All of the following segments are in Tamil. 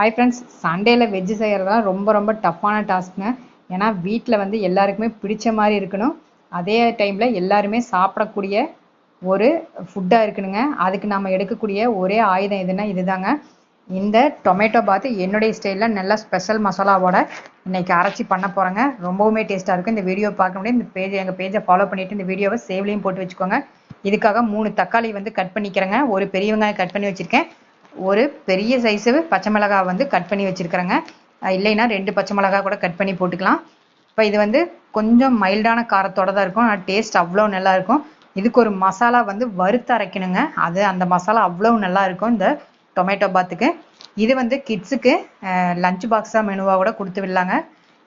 ஹாய் ஃப்ரெண்ட்ஸ் சண்டேல வெஜ்ஜு செய்கிறதெல்லாம் ரொம்ப ரொம்ப டஃப்பான டாஸ்க்குங்க ஏன்னா வீட்டில் வந்து எல்லாருக்குமே பிடிச்ச மாதிரி இருக்கணும். அதே டைமில் எல்லாருமே சாப்பிடக்கூடிய ஒரு ஃபுட்டாக இருக்கணுங்க. அதுக்கு நம்ம எடுக்கக்கூடிய ஒரே ஆயுதம் எதுனா இதுதாங்க. இந்த டொமேட்டோ பாத்து என்னுடைய ஸ்டைலில் நல்ல ஸ்பெஷல் மசாலாவோட இன்னைக்கு அரைச்சி பண்ண போகிறேங்க ரொம்பவுமே டேஸ்ட்டாக இருக்கும். இந்த வீடியோ பார்க்க முடியும். இந்த பேஜ் எங்கள் பேஜை ஃபாலோ பண்ணிவிட்டு இந்த வீடியோவை சேவ்லையும் போட்டு வச்சுக்கோங்க. இதுக்காக மூணு தக்காளி வந்து கட் பண்ணிக்கிறேங்க. ஒரு பெரிய வெங்காயம் கட் பண்ணி வச்சுருக்கேன். ஒரு பெரிய சைஸு பச்சை மிளகா வந்து கட் பண்ணி வச்சுருக்கிறேங்க. இல்லைன்னா ரெண்டு பச்சை மிளகா கூட கட் பண்ணி போட்டுக்கலாம். இப்போ இது வந்து கொஞ்சம் மைல்டான காரத்தோட தான் இருக்கும். ஆனால் டேஸ்ட் அவ்வளோ நல்லா இருக்கும். இதுக்கு ஒரு மசாலா வந்து வறுத்து அரைக்கணுங்க. அது அந்த மசாலா அவ்வளோ நல்லாயிருக்கும் இந்த டொமேட்டோ பாத்துக்கு இது வந்து கிட்ஸுக்கு லஞ்ச் பாக்ஸாக மெனுவாக கூட கொடுத்து விடலாங்க.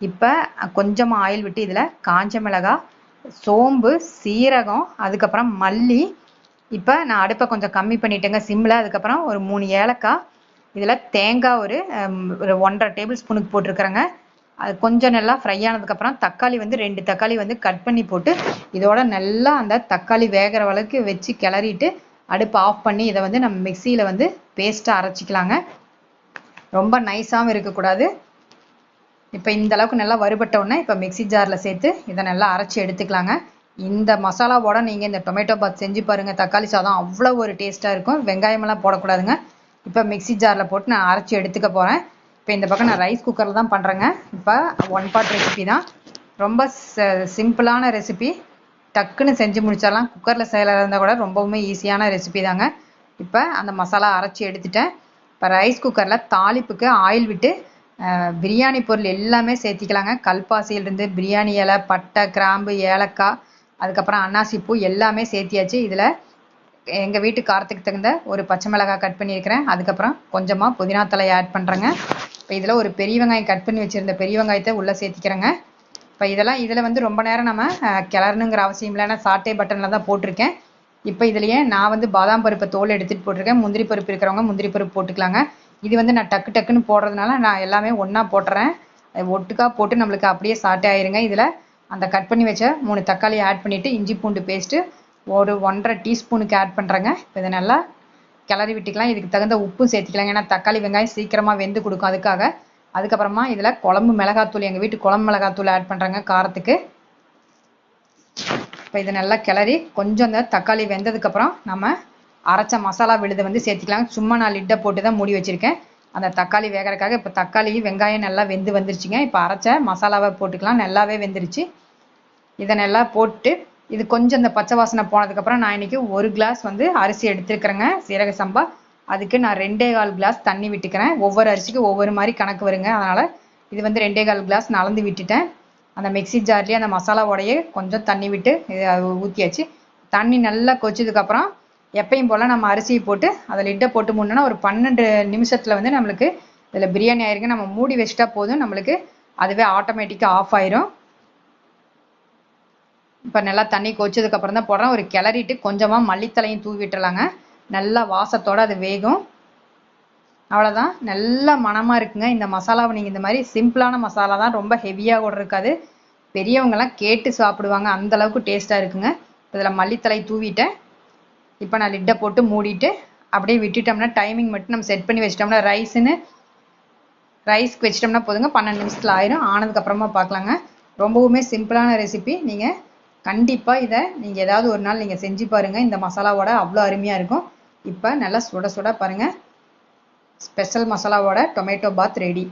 இப்போ கொஞ்சமாக ஆயில் விட்டு இதில் காஞ்ச மிளகா சோம்பு சீரகம் அதுக்கப்புறம் மல்லி இப்போ நான் அடுப்பை கொஞ்சம் கம்மி பண்ணிட்டேங்க சிம்மில் அதுக்கப்புறம் ஒரு மூணு ஏலக்காய் இதில் தேங்காய் ஒரு ஒரு ஒன்றரை டேபிள் ஸ்பூனுக்கு போட்டிருக்கிறேங்க. அது கொஞ்சம் நல்லா ஃப்ரை ஆனதுக்கப்புறம் தக்காளி வந்து ரெண்டு தக்காளி வந்து கட் பண்ணி போட்டு இதோட நல்லா அந்த தக்காளி வேகிற அளவுக்கு வச்சு கிளறிட்டு அடுப்பு ஆஃப் பண்ணி இதை வந்து நம்ம மிக்சியில் வந்து பேஸ்ட்டாக அரைச்சிக்கலாங்க. ரொம்ப நைஸாகவும் இருக்கக்கூடாது. இப்போ இந்த அளவுக்கு நல்லா வறுபட்ட உடனே இப்போ மிக்சி ஜாரில் சேர்த்து இதை நல்லா அரைச்சி எடுத்துக்கலாங்க. இந்த மசாலாவோட நீங்கள் இந்த டொமேட்டோ பாத் செஞ்சு பாருங்கள் தக்காளி சாதம் அவ்வளோ ஒரு டேஸ்ட்டாக இருக்கும். வெங்காயமெல்லாம் போடக்கூடாதுங்க. இப்போ மிக்சி ஜாரில் போட்டு நான் அரைச்சி எடுத்துக்க போகிறேன் இப்போ இந்த பக்கம் நான் ரைஸ் குக்கரில் தான் பண்ணுறேங்க இப்போ ஒன் பார்ட் ரெசிபி தான். ரொம்ப சிம்பிளான ரெசிபி டக்குன்னு செஞ்சு முடிச்சிடலாம். குக்கரில் செய்யறதா இருந்தால் கூட ரொம்பவுமே ஈஸியான ரெசிபி தாங்க. இப்போ அந்த மசாலா அரைச்சி எடுத்துட்டேன். இப்போ ரைஸ் குக்கரில் தாளிப்புக்கு ஆயில் விட்டு பிரியாணி பொருள் எல்லாமே சேர்த்திக்கலாங்க. கல்பாசியிலிருந்து பிரியாணி இலை பட்டை கிராம்பு ஏலக்காய் அதுக்கப்புறம் அன்னாசி பூ எல்லாமே சேர்த்தியாச்சு. இதில் எங்கள் வீட்டு காரத்துக்கு தகுந்த ஒரு பச்சை மிளகாய் கட் பண்ணியிருக்கிறேன். அதுக்கப்புறம் கொஞ்சமாக புதினா தலை ஆட் பண்ணுறேங்க இப்போ இதில் ஒரு பெரிய வெங்காயம் கட் பண்ணி வச்சுருந்த பெரிய வெங்காயத்தை உள்ளே சேர்த்திக்கிறேங்க. இப்போ இதெல்லாம் இதில் வந்து ரொம்ப நேரம் நம்ம கிளறணுங்கிற அவசியம் இல்லைன்னா சாட்டே பட்டனில் தான் போட்டிருக்கேன். இப்போ இதுலேயே நான் வந்து பாதாம் பருப்பை தோல் எடுத்துகிட்டு போட்டிருக்கேன். முந்திரி பருப்பு இருக்கிறவங்க முந்திரி பருப்பு போட்டுக்கலாங்க. இது வந்து நான் டக்கு டக்குன்னு போடுறதுனால நான் எல்லாமே ஒன்றா போட்டுறேன். ஒட்டுக்கா போட்டு நம்மளுக்கு அப்படியே சாட்டே ஆயிருங்க. இதில் அந்த கட் பண்ணி வச்ச மூணு தக்காளியை ஆட் பண்ணிவிட்டு இஞ்சி பூண்டு பேஸ்ட்டு ஒரு ஒன்றரை டீஸ்பூனுக்கு ஆட் பண்ணுறேங்க இப்போ இதை நல்லா கிளறி விட்டுக்கலாம். இதுக்கு தகுந்த உப்பும் சேர்த்துக்கலாம் ஏன்னா தக்காளி வெங்காயம் சீக்கிரமாக வெந்து கொடுக்கும் அதுக்காக. அதுக்கப்புறமா இதில் குழம்பு மிளகாத்தூள் எங்கள் வீட்டு குழம்பு மிளகாத்தூள் ஆட் பண்ணுறாங்க காரத்துக்கு. இப்போ இதை நல்லா கிளறி கொஞ்சம் இந்த தக்காளி வெந்ததுக்கப்புறம் நம்ம அரைச்ச மசாலா விழுதை வந்து சேர்த்துக்கலாம் சும்மா நான் லிட்டை போட்டு தான் மூடி வச்சுருக்கேன். அந்த தக்காளி வேகிறதுக்காக இப்போ தக்காளியும் வெங்காயம் நல்லா வெந்து வந்துருச்சுங்க. இப்போ அரைச்ச மசாலாவை போட்டுக்கலாம். நல்லாவே வெந்துருச்சு. இதை நல்லா போட்டு இது கொஞ்சம் இந்த பச்சை வாசனை போனதுக்கப்புறம் நான் இன்றைக்கி ஒரு கிளாஸ் வந்து அரிசி எடுத்துருக்குறேங்க. சீரக சம்பா. அதுக்கு நான் ரெண்டே கால் கிளாஸ் தண்ணி விட்டுக்கிறேன். ஒவ்வொரு அரிசிக்கும் ஒவ்வொரு மாதிரி கணக்கு வருங்க. அதனால் இது வந்து ரெண்டே கால் கிளாஸ் நலந்து விட்டுட்டேன். அந்த மிக்சி ஜார்லேயே அந்த மசாலாவோடையே கொஞ்சம் தண்ணி விட்டு ஊற்றியாச்சு தண்ணி நல்லா கொச்சதுக்கப்புறம் எப்பயும் போல் நம்ம அரிசியை போட்டு அதை லிட்டை போட்டு மூணுனா ஒரு பன்னெண்டு நிமிஷத்தில் வந்து நம்மளுக்கு இதில் பிரியாணி ஆயிருக்கு நம்ம மூடி வச்சிட்டா போதும். நம்மளுக்கு அதுவே ஆட்டோமேட்டிக்காக ஆஃப் ஆயிரும். இப்போ நல்லா தண்ணி கொச்சதுக்கப்புறம் தான் போடுறேன். ஒரு கிளறிட்டு கொஞ்சமாக மல்லித்தலையும் தூவி விட்டுலாங்க நல்லா வாசத்தோடு அது வேகும். அவ்வளோதான் நல்ல மனமாக இருக்குங்க. இந்த மசாலாவை நீங்கள் இந்த மாதிரி சிம்பிளான மசாலா தான். ரொம்ப ஹெவியாக கூட இருக்காது. பெரியவங்கெல்லாம் கேட்டு சாப்பிடுவாங்க. அந்த அளவுக்கு டேஸ்ட்டாக இருக்குங்க. இதில் மல்லித்தலை தூவிட்டேன். இப்போ நான் லிட்டை போட்டு மூடிட்டு அப்படியே விட்டுட்டோம்னா டைமிங் மட்டும் நம்ம செட் பண்ணி வச்சிட்டோம்னா ரைஸுன்னு ரைஸ்க்கு வச்சிட்டோம்னா போதுங்க. பன்னெண்டு நிமிஷத்தில் ஆயிரும். ஆனதுக்கப்புறமா பார்க்கலாங்க. ரொம்பவுமே சிம்பிளான ரெசிபி நீங்கள் கண்டிப்பாக இதை நீங்கள் ஏதாவது ஒரு நாள் நீங்கள் செஞ்சு பாருங்கள் இந்த மசாலாவோட அவ்வளோ அருமையாக இருக்கும். இப்போ நல்லா சுட சுட பாருங்கள் ஸ்பெஷல் மசாலாவோட டொமேட்டோ பாத் ரெடி